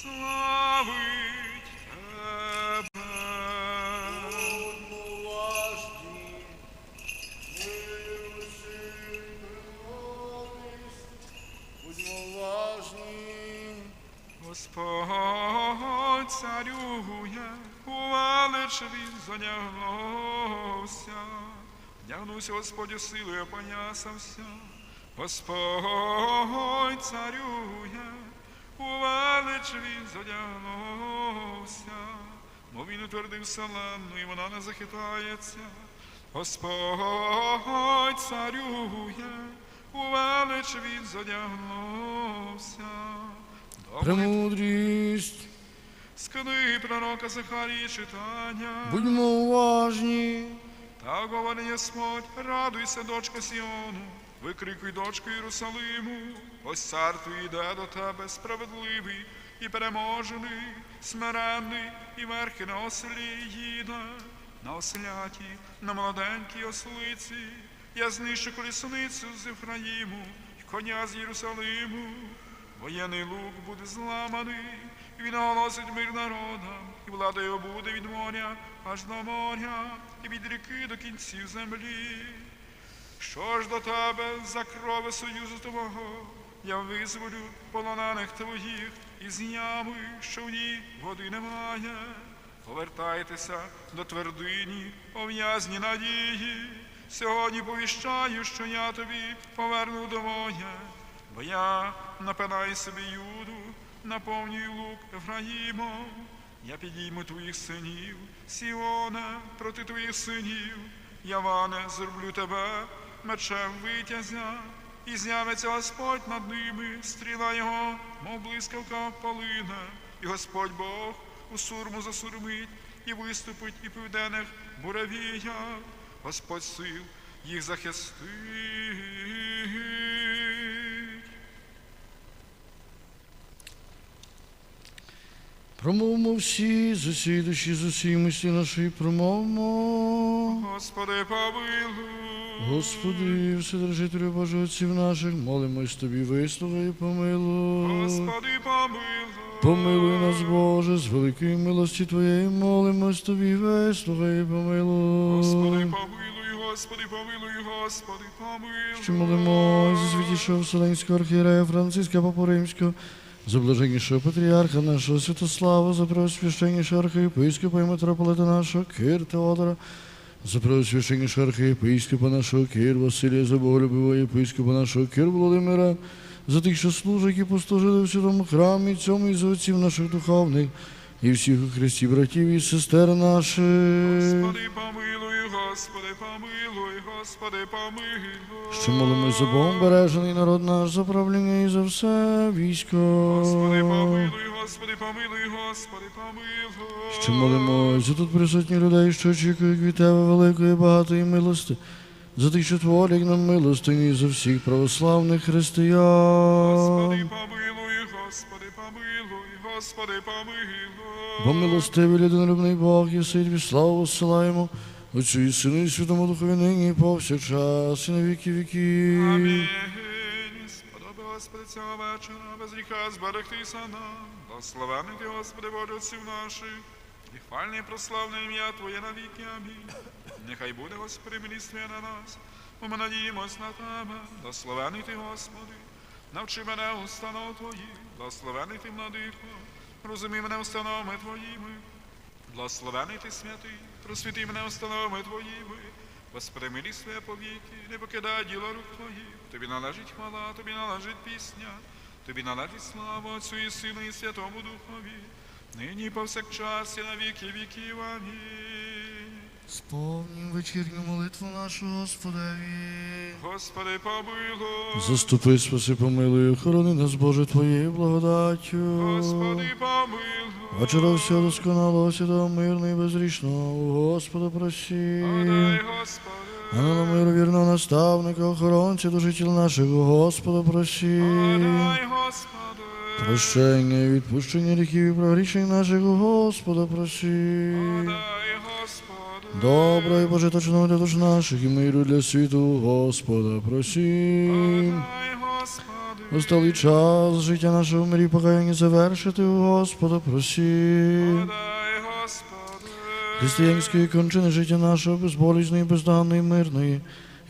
славить тебе. Господь царює, у величеві задягнувся. Вдягнувся Господь у силу і опоясався. Господь царює, величеві задягнувся. Мов він утвердив вселенну, і вона не захитається. Господь царює, у величеві задягнувся. Добрий Премудрість. з книги пророка Захарії читання. Будьмо уважні. Так говорить Господь, радуйся, дочка Сіону, викрикуй, дочку Єрусалиму, ось цар твій йде до тебе, справедливий і переможений, смиренний і верхи на ослі їде, на осляті, на молоденькій ослиці. Я знищу колісницю з Ефраїму, і коня з Єрусалиму. Воєнний лук буде зламаний, і він оголосить мир народам, і влада його буде від моря аж до моря, і від ріки до кінців землі. Що ж до тебе за крови союзу твого, я визволю полонених твоїх із ями, що в ній води немає. Повертайтеся до твердині, ов'язні надії. Сьогодні повіщаю, що я тобі поверну домоє, бо я напинаю собі юду, наповнюю лук Ефраїмом. Я підійму твоїх синів, Сіоне, проти твоїх синів. Яване, зроблю тебе мечем витязя, і з'явиться Господь над ними, стріла його, мов блискавка полине, і Господь Бог у сурму засурмить, і виступить, і південних буревія, Господь сил їх захистить. Промовмо всі з усієї душі, з усієї мислі нашої промовмо. Господи, помилуй. Господи, Вседержителю Боже отців наших, молимось тобі, вислухай і помилуй. Господи, помилуй. Помилуй нас, Боже, з великої милості Твоєї, молимось тобі, вислухай і помилуй. Господи, помилуй, Господи, помилуй, Господи, помилуй. Що молимось за святішого Вселенського архієрея Франциска Папу Римського, за блаженнішого патріарха нашого Святослава, за преосвященнішого архієпископа і митрополита нашого Кир Теодора, за преосвященнішого архієпископа нашого Кир Василія, за боголюбивого єпископа нашого Кир Володимира, за тих, що служать і послужили в святому храмі цьому і за отців наших духовних, і всіх у Христі братів і сестер наших. Господи, помилуй, Господи, помилуй, Господи, помилуй. Що молимось за Богом бережений народ наш за правління і за все військо. Господи, помилуй, Господи, помилуй, Господи, помилуй. Що молимось за тут присутні людей, що очікують від Тебе великої багатої милости, за тих, що творять нам милостині, і за всіх православних християн. Господи, помилуй, Господи, помилуй, Господи, помилуй. Бо милостивий людинолюбний Бог, і тобі славу посилаємо, Отцю і Сину і Святому Духові нині і повсякчас, і на віки віків. Амінь. Господи, цього вечора, без гріха зберегтися нам. Благословений ти, Господи, Боже отців наших, і хвальне і прославне ім'я Твоє навіки. Амінь. Нехай буде, Господи, миліствія на нас, бо ми надіємось на Тебе. Благословений ти, Господи, навчи мене установ Твоїх, благословений ти, владико, розумій мене установами Твоїми. Благословений ти святий, просвіти мене установами Твоїми. Господи, милість Твоя повіки, не покидай діло рук Твоїх. Тобі належить хвала, тобі належить пісня, тобі належить слава Отцю і Сину і Святому Духові, нині повсякчас і на віки віків. Амінь. Сповнім вечірню молитву нашу Господеві. Господи, помилуй. Заступи, спаси, помилуй, охорони нас, Боже, Твоєю благодаттю. Господи, помилуй. Вечора всього досконалого, святого, мирного і безрічного, у Господа просі. Господи. Ангела миру, вірного наставника, охоронця до життя нашого, Господа просі. Прощення і відпущення гріхів і прогрішень наших, у Господа просі. Добро і божиточного для душ наших і миру для світу, у Господа просі. Господи. Осталий час життя нашого в мирі покаяння завершити у Господа просі. Подай, Християнської кончини життя нашого безболісної, бездоганної, мирної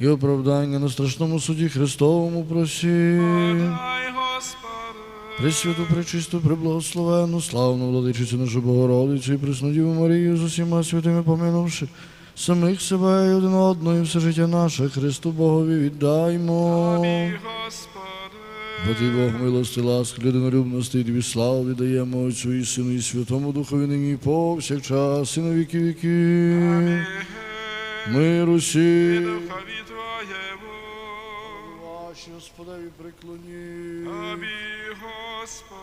і оправдання на страшному суді Христовому просі. Господи. Пресвяту, пречисту, преблагословенну, славну владичицю нашу Богородицю і Преснодіву Марію з усіма святими поминувши самих себе і один одного, і все життя наше Христу Богові віддаймо. Господи. Бо Бог милости, ласки, людинолюбності, тобі славу віддаємо Отцю і Сину і Святому Духові нині і повсякчас, і на віки віки. Амінь. Мир усі. духові Твоєму. Ваші Господеві приклоні. Тобі, Господи.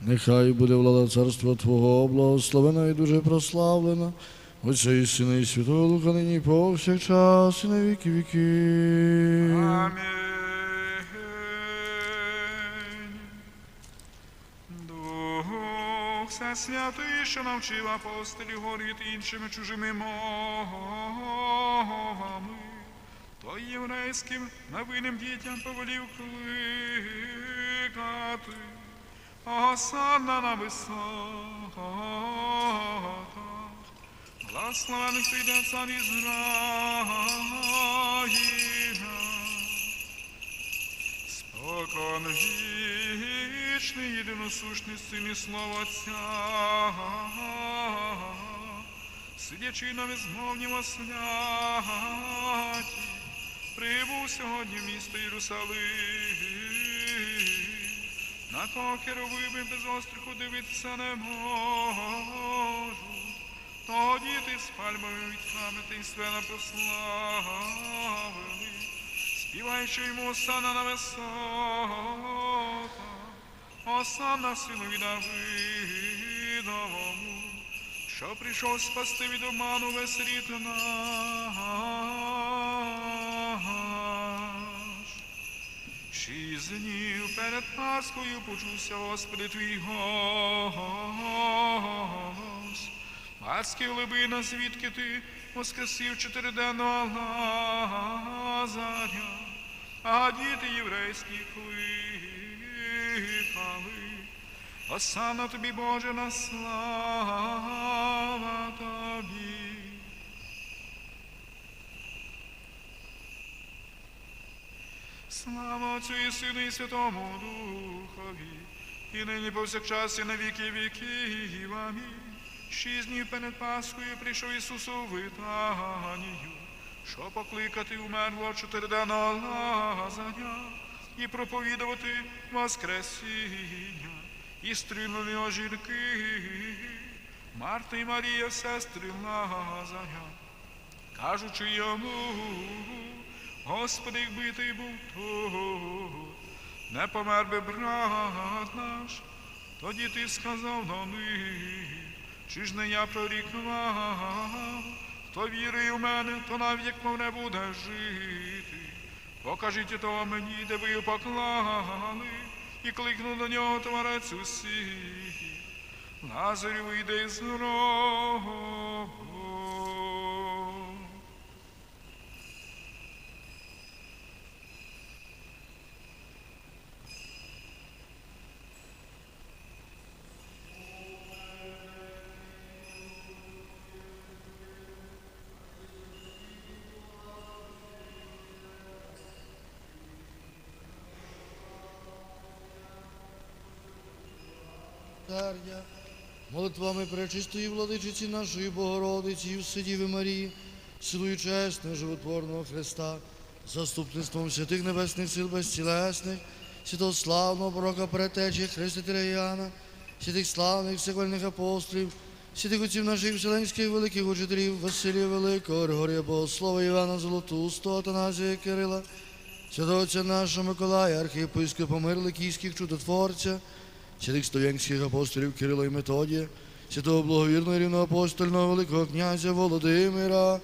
Нехай буде влада царства Твого, благословена і дуже прославлена. Отця і Сина і Святого Духа нині і повсякчас, і на віки віки. Амінь. Дух Всесвятий, що навчив апостолів говорити іншими чужими мовами, то єврейським новинним дітям повелів кликати. Осанна на висотах, благословений прийде цар Ізраїля. Спокон вічний, єдиносушний син і слово Отця, сидячи на безмовнім осляті, прибув сьогодні в місто Єрусалим. На кого керовими без остраху дивитися не можу. Тоді ти з пальмами вітками ти свена прославили. Співаючи йому осана на висота, осана сину від що прийшов спасти від оману весь рід наш. Шість днів перед Пасхою почувся Господи твій голос. Пасхи глибина, звідки ти воскресив чотириденного Лазаря, а діти єврейські кликали. Осана тобі, Боже, на слава тобі. Слава Отцю і Сину і Святому Духові, і нині повсякчас і на віки віків. Амінь. Шість днів перед Пасхою прийшов Ісус у Витанію, що покликати умерло чотириденного Лазаря і проповідувати Воскресіння, і стрінули його жінки, Марта і Марія, сестри Лазаря, кажучи йому, Господи, якби ти був тут, не помер би брат наш, тоді ти сказав до них, чи ж не я прорікував, хто вірує в мене, то навіть мов не буде жити. Покажіть того мені, де ви поклали, і кликну до нього творець усіх. Лазарю вийде з гробу. Царя, молитвами пречистої владичиці нашої Богородиці і Вседіви Марії, силою чесного животворного Христа, заступництвом святих небесних сил безцілесних, святославного пророка перетечі Христителя Іоанна, святих славних всекольних апостолів, святих отців наших вселенських великих учителів, Василія Великого, Григорія Богослова, Івана Золотустого, Атаназія Кирила, святого отця нашого Миколая, архієпископа Мир Київських чудотворця, святих слов'янських апостолів Кирила і Методія, святого благовірного рівноапостольного Великого князя Володимира,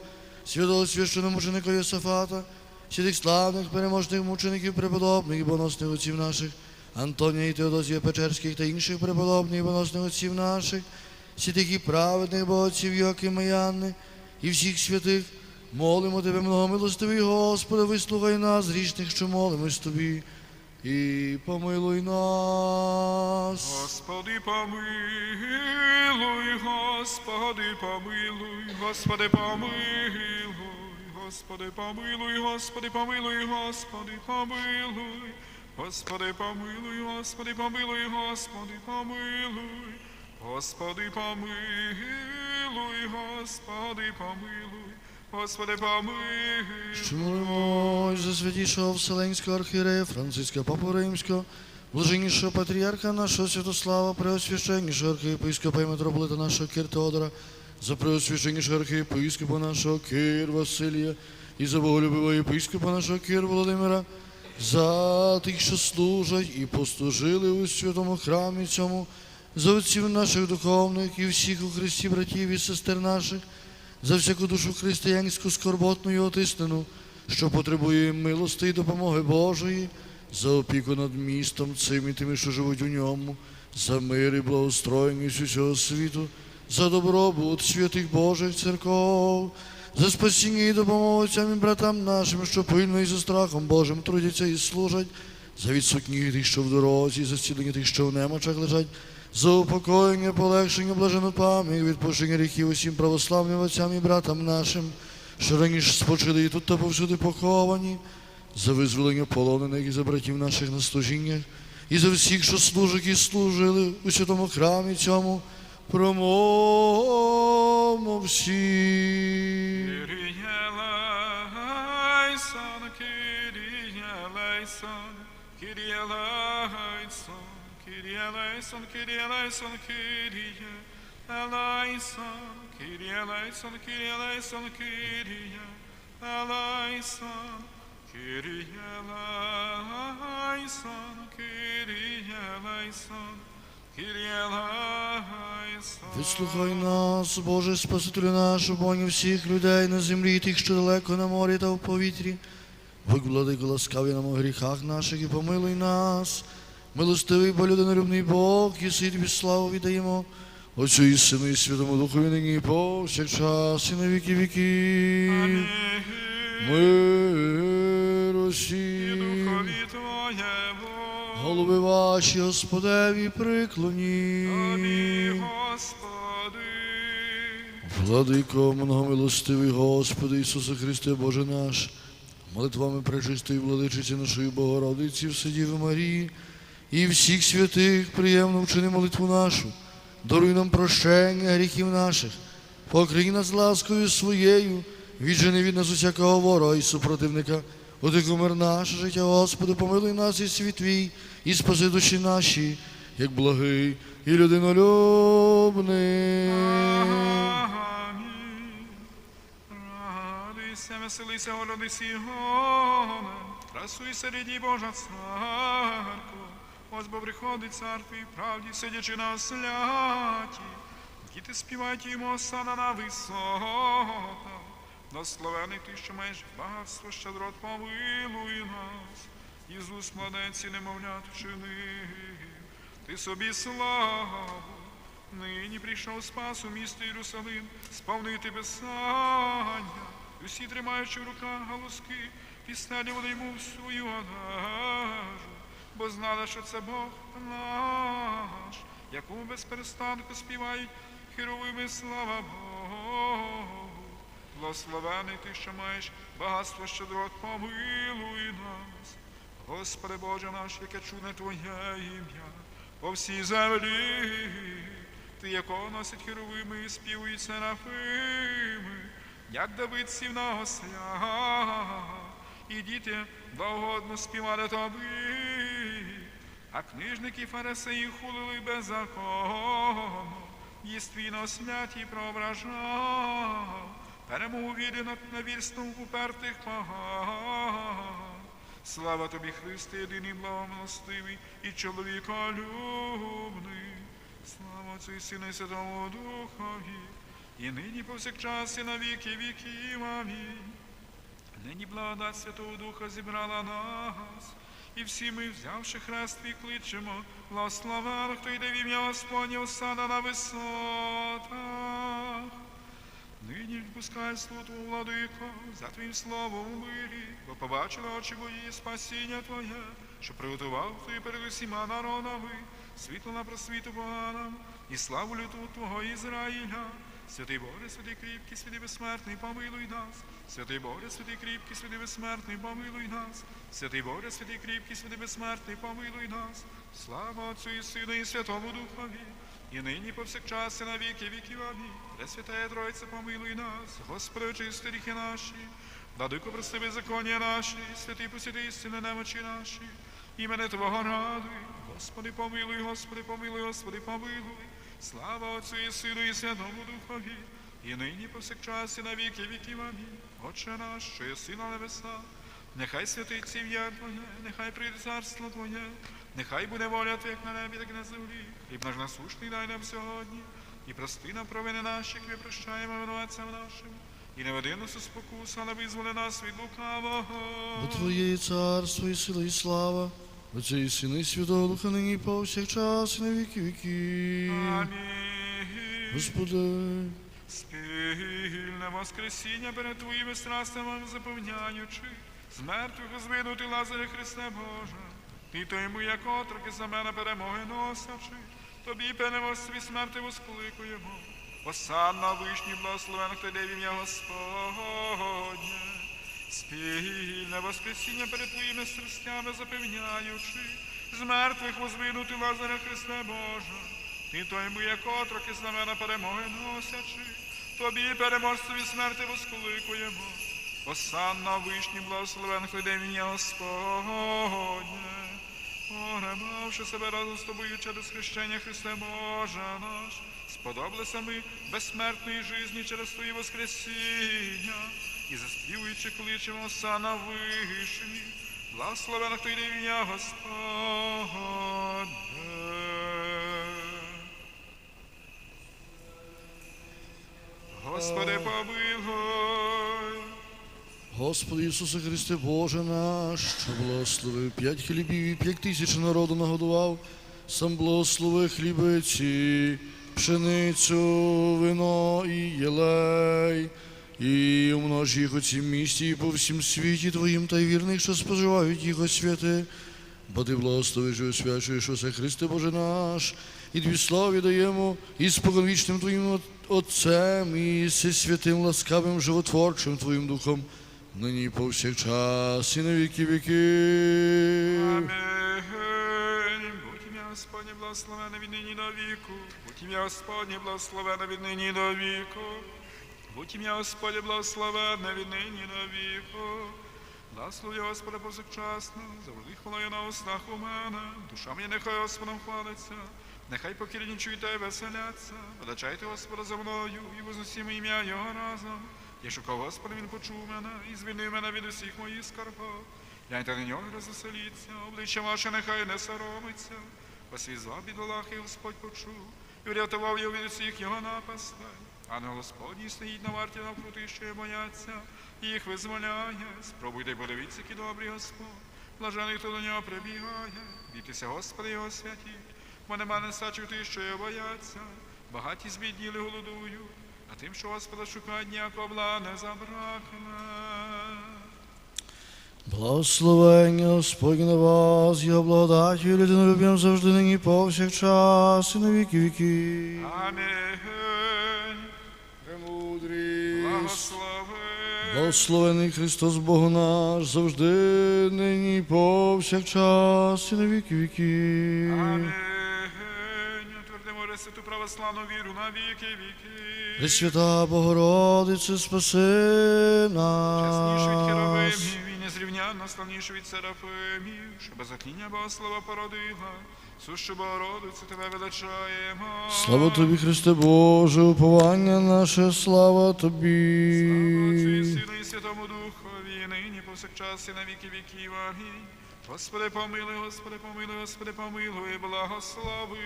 святого священномученика Йосафата, святих славних переможних мучеників преподобних і боносних отців наших, Антонія і Теодозія Печерських та інших преподобних і боносних отців наших, святих і праведних богоців Йокима і Анни, і всіх святих, Молимо Тебе, многомилостивий Господи, вислухай нас, грішних, що молимось Тобі, і помилуй нас. Господи, помилуй, Господи, помилуй, Господи, помилуй, Господи, помилуй, Господи, помилуй, Господи, помилуй, Господи, помилуй, Господи, помилуй, Господи, помилуй, Господи, помилуй, Господи, помилуй, Господи, помилуй. Що молимось за святішого Вселенського архієрея Франциска Папу Римського, блаженнішого патріарха нашого Святослава, преосвященнішого архієпископа і митрополита нашого Кир Теодора, за преосвященнішого архієпископа нашого Кир Василія і за боголюбивого єпископа нашого Кир Володимира, за тих, що служать і послужили у святому храмі цьому, за отців наших духовних і всіх у Христі братів і сестер наших, за всяку душу християнську скорботну і отиснену, що потребує милости і допомоги Божої, за опіку над містом цим і тими, що живуть у ньому, за мир і благоустроєність усього світу, за добробут святих Божих церков, за спасіння і допомогу отцям і братам нашим, що пильно і за страхом Божим трудяться і служать, за відсутніх тих, що в дорозі, за зцілення тих, що в немочах лежать, за упокоєння, полегшення, блажену пам'ять, відпущення гріхів усім православним отцям і братам нашим, що раніше спочили і тут та повсюди поховані, за визволення полонених і за братів наших на служіннях, і за всіх, що служать і служили у святому храмі цьому, промовмо всі. Kyrie eleison, Kyrie eleison, Kyrie eleison, Kyrie eleison, Kyrie eleison, Kyrie eleison, Kyrie eleison, Kyrie eleison, Kyrie eleison, Kyrie eleison, Вислухай нас, Боже Спасителю наш, обоні всіх людей на землі, тих, що далеко на морі та в повітрі. Владико ласкаві нам у гріхах наших і помилуй нас. Милостивий, бо людинолюбний Бог, і тобі славу віддаємо. Отцю і Сину, і Святому Духові нині і повсякчас, і на віки віки. Амінь. Духові Твоєго. Голови ваші, Господеві, приклоні. Тобі, Господи, Владико, многомилостивий Господи Ісусе Христе, Боже наш, молитвами пречистої владичиці нашої Богородиці, Вседіви Марії і всіх святих приємно вчини молитву нашу, даруй нам прощення гріхів наших, покрий нас ласкою своєю, віджени від нас усякого ворога і супротивника, мир наше життя, Господи, помилуй нас і світ Твій, і спаси душі наші, як благий і людинолюбний. Радуйся, веселися, городи Сігоне, красуйся, рідні Божа церква. Ось бо приходить цар твій правді, сидячи на сляті. Діти співають йому осана на висотах. Благословений ти, що маєш багатство, щедрот, помилуй нас. Ісус, младенці, немовлят вчинив. Ти собі славу. Нині прийшов спас у місто Єрусалим, сповнити Писання, і всі тримаючи в руках галузки, пісня вони йому в свою одежу, бо знали, що це Бог наш, якому без перестанку співають херовими слава Богу. Благословений ти, що маєш багатство щедрот, помилуй нас. Господи Боже наш, яке чудне Твоє ім'я по всій землі, ти, якого носить херовими і співують серафими, як Давид сів на осля, і діти благогодно співали тобі, а книжники і фарисеї хулили беззаконно, їствіно святі проображав, перемогу віри над навірством упертих поган. Слава тобі, Христе, єдиний благомилостивий і чоловіколюбний. Слава Отцю і Сину і Духові, і нині повсякчас і на віки віків. Амінь. Нині благодать Святого Духа зібрала нас, і всі ми, взявши хрест твій, кличемо, благословен, хто йде в ім'я Господнє, осада на висотах. Нині відпускай слово Твого, владико, за Твоїм словом у мирі, бо побачили очі мої спасіння Твоє, що приготував Ти перед усіма народами, світло на просвіту Бога нам, і славу люту Твого Ізраїля. Святий Боже, святий кріпкий, святий безсмертний, помилуй нас. Святий Боже, святий кріпкий, святий безсмертний, помилуй нас. Святий Боже, святий кріпкий, святий безсмертний, помилуй нас. Слава Отцю і Сину і Святому Духові. І нині повсякчас і на віки віків амінь. Пресвятая Тройця, помилуй нас, Господи, очисти ріхи наші, владико прости беззаконня наші, святий посіти істини немочі наші, імене Твого радуй, Господи, помилуй, Господи, помилуй, Господи, помилуй. Слава Отцю і Сину і Святому Духові, і нині повсякчас і на віки віків амінь. Отче наш, що єси на небесах, нехай святиться ім'я Твоє, нехай прийде царство Твоє, нехай буде воля Твоя, як на небі, так і на землі. Хліб наш насущний дай нам сьогодні, і прости нам провини наші, як ми прощаємо винуватцям нашим. І не веди нас у спокусу, але визволи нас від лукавого. Бо Твоє царство, і сила, і слава, Отця і Сина, і Святого Духа, нині і повсякчас, і на віки віків. Амінь. Господи, Спільне воскресіння перед Твоїми страстями заповняючи, з мертвих звинути Лазаря Христе Боже, Ти то йому, як отроки за мене перемоги носячи, Тобі переможстві смерти воскликуємо. Осанна вишні благословених Ти в ім'я Господнє. Спільне воскресіння перед Твоїми страстями запевняючи, з мертвих возвинути Лазаря Христе Боже, ти то йому, як отроки знамена перемоги носячи, тобі переможцеві смерти воскликуємо. Осанна вишні в ім'я Господнє. Погребавши себе разом з тобою через хрещення Христе Боже наш, сподоблися ми безсмертної жизні через Твої воскресіння, і заспівуючи кличемо Осанна вишні, благословених Ти в ім'я Господнє. Господи, помилуй. Господи Ісусе Христе, Боже наш, що благословив п'ять хлібів і п'ять тисяч народу нагодував, сам благослови хлібиці, пшеницю, вино і єлей, і умнож їх у цім місті і по всім світі Твоїм та й вірних, що споживають їх освяти. Бо ти благословиш і освячуєш усе Христе Боже наш, і дві славі даємо і споконвічним Твоїм Отцем, і святим ласкавим животворчим Твоїм Духом, нині і повсякчас, і на віки віки. Амінь. Будь ім'я Господнє благословене від нині до віку. Будь ім'я Господнє благословене від нині до віку. Будь ім'я Господнє благословене від нині до віку. Благослови Господа повсякчасно, завжди хвалає на устах у мене. Душа моя нехай Господом хвалиться. Нехай покірні чуйте і веселяться. Величайте Господа за мною і возносімо ім'я Його разом. Я шукав Господа, Він почув мене і звільнив мене від усіх моїх скарбов. Гляньте на нього і розвеселіться, обличчя ваше нехай не соромиться. Посвізвав бідолахи Господь почув, і врятував його від усіх його напастей. Ангел Господній стоїть на варті навкрути, що бояться, і їх визволяє. Спробуйте й подивіться, який добрий Господь. Блажений, хто до нього прибігає. Бійтеся, Господи, його святі, бо нема нестачу ті, що його бояться. Багаті збідніли голодують, а тим, що Господа шукають, ніякого бла не забракне. Благословення Господь на вас, його благодаттю і людинолюб'ям завжди нині повсякчас, і на віки віки. Амінь. Благословений Христос Бог наш, завжди нині повсякчас, і на віки віки. Амінь. Утвердимо реситу православну віру на віки віки. Пресвята Богородице, спаси Чесніший від нас. херовимів і незрівнянно славніший від серафимів, що без закління Богослова породила. Сущу Богородицю тебе величаємо. Слава тобі, Христе Боже, уповання наше, слава тобі. Сину повсякчас і на віки віків. Господи, помилуй, Господи, помилуй, Господи, помилуй, благослови.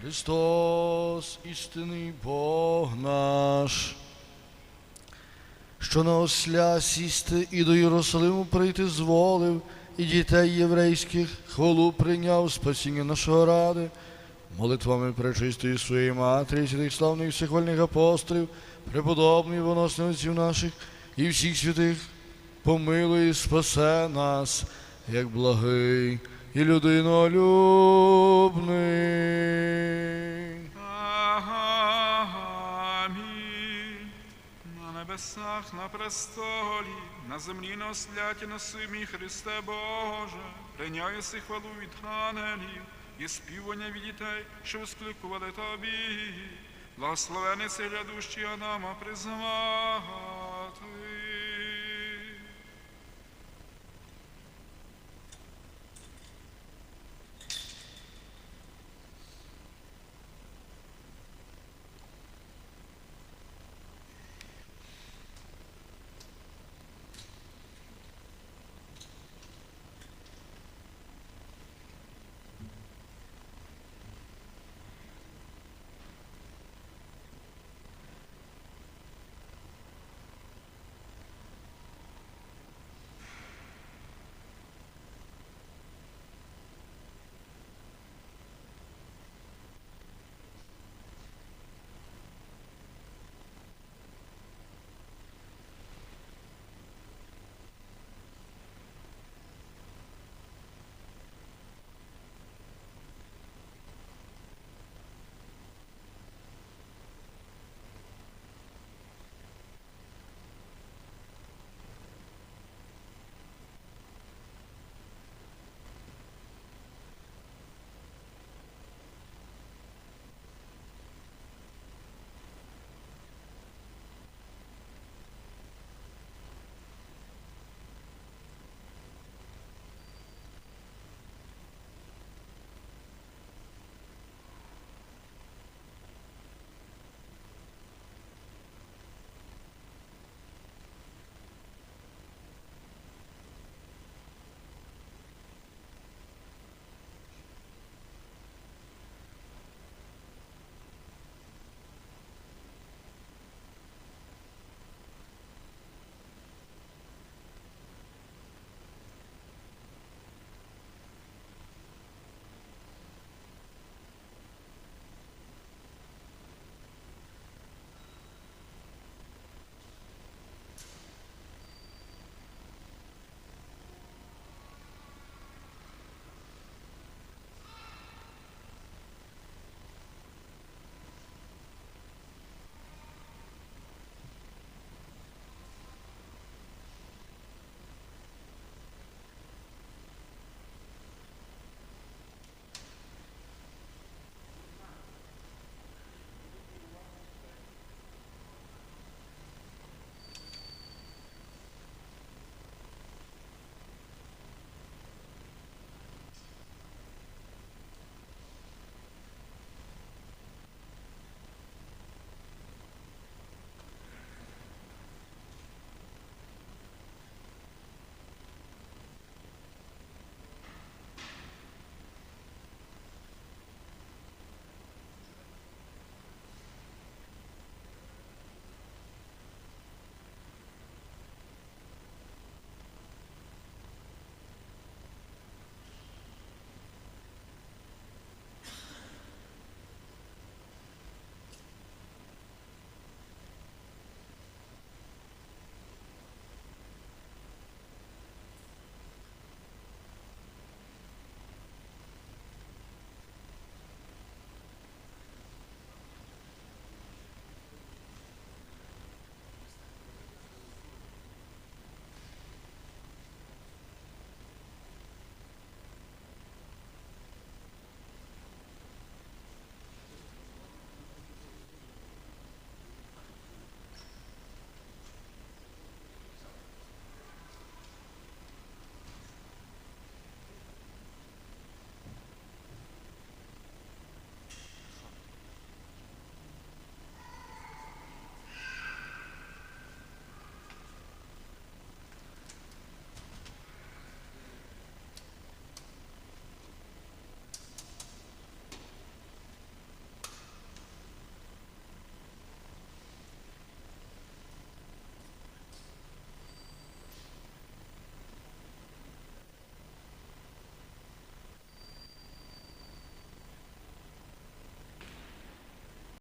Христос, істинний Бог наш, що на осля сісти і до Єрусалиму прийти зволив, і дітей єврейських хвалу прийняв спасіння нашого ради, молитвами пречистої своєї матері, святих славних всехвальних апостолів, преподобний воносний отців наших і всіх святих, помилуй спасе нас, як благий і людинолюбний. На небесах, на престолі, на землі на осляті носимі Христе Боже, прийняй си хвалу від ангелів і співання від дітей, що воскликували тобі. Благословений си глядущий Адама призвав.